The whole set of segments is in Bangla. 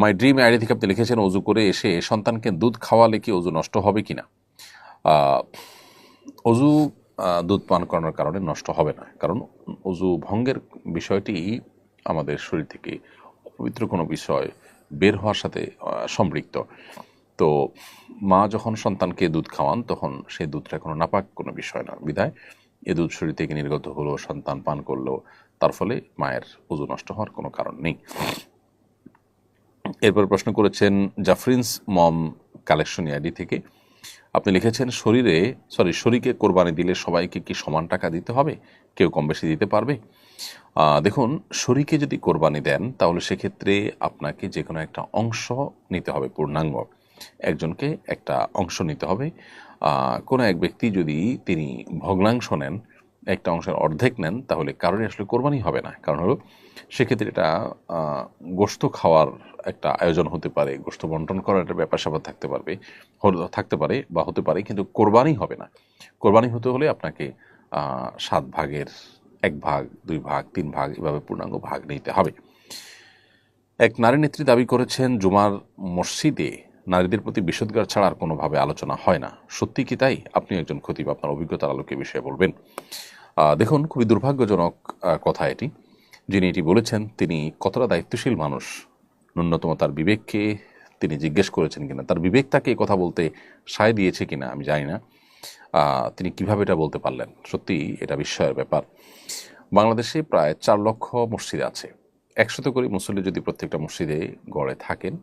মাই ড্রিম আইডি থেকে আপনি লিখেছেন, অজু করে এসে সন্তানকে দুধ খাওয়ালে কি অজু নষ্ট হবে কি না অজু দুধ পান করানোর কারণে নষ্ট হবে না। কারণ অজু ভঙ্গের বিষয়টি আমাদের শরীর থেকে পবিত্র কোনো বিষয় বের হওয়ার সাথে সম্পৃক্ত। তো মা যখন সন্তানকে দুধ খাওয়ান, তখন সেই দুধটা কোনো নাপাক কোনো বিষয় না। বিধায় এ দুধ শরীর থেকে নির্গত হলো, সন্তান পান করল, তার ফলে মায়ের ওজু নষ্ট হওয়ার কোনো কারণ নেই। এরপর প্রশ্ন করেছেন জাফরিন্স মম কালেকশন আইডি থেকে। আপনি লিখেছেন, শরীরে সরি শরীকে কোরবানি দিলে সবাইকে কি সমান টাকা দিতে হবে? কেউ কম বেশি দিতে পারবে? দেখুন শরীকে যদি কোরবানি দেন, তাহলে সেক্ষেত্রে আপনাকে যে কোনো একটা অংশ নিতে হবে, পূর্ণাঙ্গ। একজনকে একটা অংশ নিতে হবে। কোনো এক ব্যক্তি যদি তিনি ভগ্নাংশ নেন একটা অংশের অর্ধেক নেন, তাহলে কারোরই আসলে কোরবানি হবে না। কারণ হলো, সেক্ষেত্রে এটা গোশত খাওয়ার একটা আয়োজন হতে পারে, গোশত বন্টন করার একটা ব্যাপার স্যাপার থাকতে পারবে থাকতে পারে বা হতে পারে, কিন্তু কোরবানি হবে না। কোরবানি হতে হলে আপনাকে সাত ভাগের এক ভাগ, দুই ভাগ, তিন ভাগ এভাবে পূর্ণাঙ্গ ভাগ নিতে হবে। এক নারী নেত্রী দাবি করেছেন, জুমার মসজিদে নারীদের প্রতি বিষোদ্গার ছাড়া আর কোনোভাবে আলোচনা হয় না। সত্যি কি তাই? আপনি একজন খতিব, আপনার অভিজ্ঞতার আলোকে বিষয়ে বলবেন। দেখুন, খুবই দুর্ভাগ্যজনক কথা এটি। যিনি এটি বলেছেন, তিনি কতটা দায়িত্বশীল মানুষ? ন্যূনতম তার বিবেককে তিনি জিজ্ঞেস করেছেন কিনা? তার বিবেক তাকে কথা বলতে সায় দিয়েছে কিনা, আমি জানি না। তিনি কীভাবে এটা বলতে পারলেন? সত্যি এটা বিস্ময়ের ব্যাপার। বাংলাদেশে প্রায় চার লক্ষ মসজিদ আছে। একশত করে মুসল্লি যদি প্রত্যেকটা মসজিদে গড়ে থাকেন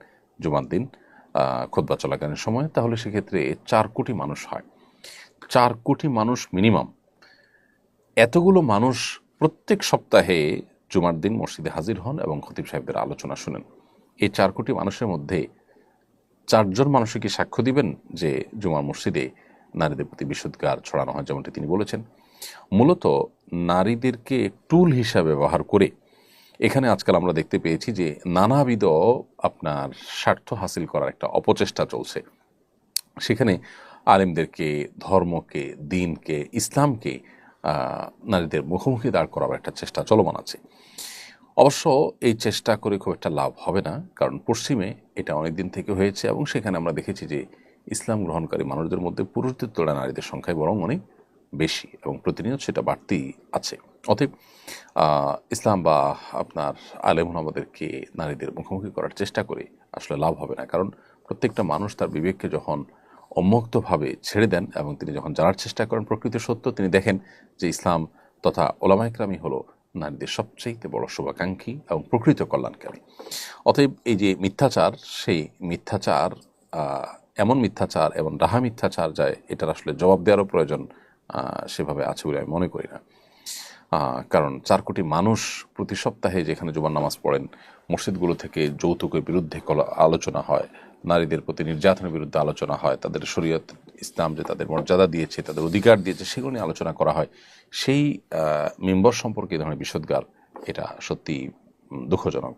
জুমার দিন খোদবা চলাকালীন সময়, তাহলে সেক্ষেত্রে চার কোটি মানুষ হয়। চার কোটি মানুষ মিনিমাম এতগুলো মানুষ প্রত্যেক সপ্তাহে জুমার দিন মসজিদে হাজির হন এবং খতিব সাহেবদের আলোচনা শুনেন। এই চার কোটি মানুষের মধ্যে চারজন মানুষকে কি সাক্ষ্য দিবেন যে জুমার মসজিদে নারীদের প্রতি বিশুদ্ধার ছড়ানো হয়, যেমনটি তিনি বলেছেন। মূলত নারীদেরকে টুল হিসাবে ব্যবহার করে এখানে আজকাল আমরা দেখতে পেয়েছি যে নানাবিধ আপনার স্বার্থ হাসিল করার একটা অপচেষ্টা চলছে। সেখানে আলেমদেরকে, ধর্মকে, দিনকে, ইসলামকে নারীদের মুখোমুখি দাঁড় করার একটা চেষ্টা চলমান আছে। অবশ্য এই চেষ্টা করে খুব একটা লাভ হবে না, কারণ পশ্চিমে এটা অনেক দিন থেকে হয়েছে এবং সেখানে আমরা দেখেছি যে ইসলাম গ্রহণকারী মানুষদের মধ্যে পুরুষদের তুলনায় নারীদের সংখ্যায় বরং অনেক বেশি এবং প্রতিনিয়ত সেটা বাড়তি আছে। অতএব ইসলাম বা আপনার আলেম আমাদেরকে নারীদের মুখোমুখি করার চেষ্টা করে আসলে লাভ হবে না, কারণ প্রত্যেকটা মানুষ তার বিবেককে যখন উন্মুক্তভাবে ছেড়ে দেন এবং তিনি যখন জানার চেষ্টা করেন প্রকৃত সত্য, তিনি দেখেন যে ইসলাম তথা ওলামাইকরামই হলো নারীদের সবচেয়ে বড় শুভাকাঙ্ক্ষী এবং প্রকৃত কল্যাণকারী। অতএব এই যে মিথ্যাচার, সেই মিথ্যাচার এমন মিথ্যাচার এবং ডাহা মিথ্যাচার যায় এটার আসলে জবাব দেওয়ারও প্রয়োজন সেভাবে আছে বলে আমি মনে করি না। কারণ চার কোটি মানুষ প্রতি সপ্তাহে যেখানে জুমার নামাজ পড়েন, মসজিদগুলো থেকে যৌতুকের বিরুদ্ধে আলোচনা হয়, নারীদের প্রতি নির্যাতনের বিরুদ্ধে আলোচনা হয়, তাদের শরীয়ত ইসলাম যে তাদের মর্যাদা দিয়েছে, তাদের অধিকার দিয়েছে, সেগুলো নিয়ে আলোচনা করা হয়। সেই মেম্বর সম্পর্কে এই ধরনের বিষোদ্গার, এটা সত্যি দুঃখজনক।